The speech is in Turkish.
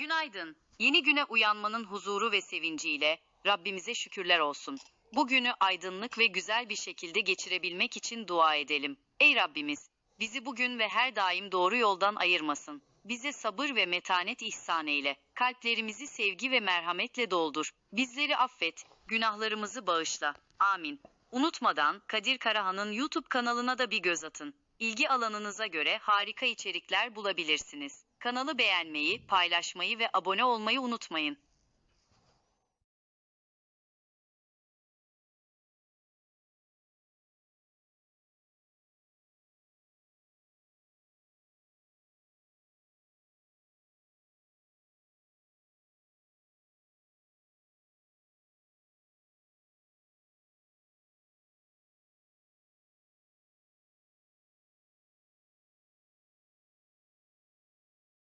Günaydın. Yeni güne uyanmanın huzuru ve sevinciyle Rabbimize şükürler olsun. Bugünü aydınlık ve güzel bir şekilde geçirebilmek için dua edelim. Ey Rabbimiz, bizi bugün ve her daim doğru yoldan ayırmasın. Bize sabır ve metanet ihsan eyle. Kalplerimizi sevgi ve merhametle doldur. Bizleri affet, günahlarımızı bağışla. Amin. Unutmadan Kadir Karahan'ın YouTube kanalına da bir göz atın. İlgi alanınıza göre harika içerikler bulabilirsiniz. Kanalı beğenmeyi, paylaşmayı ve abone olmayı unutmayın.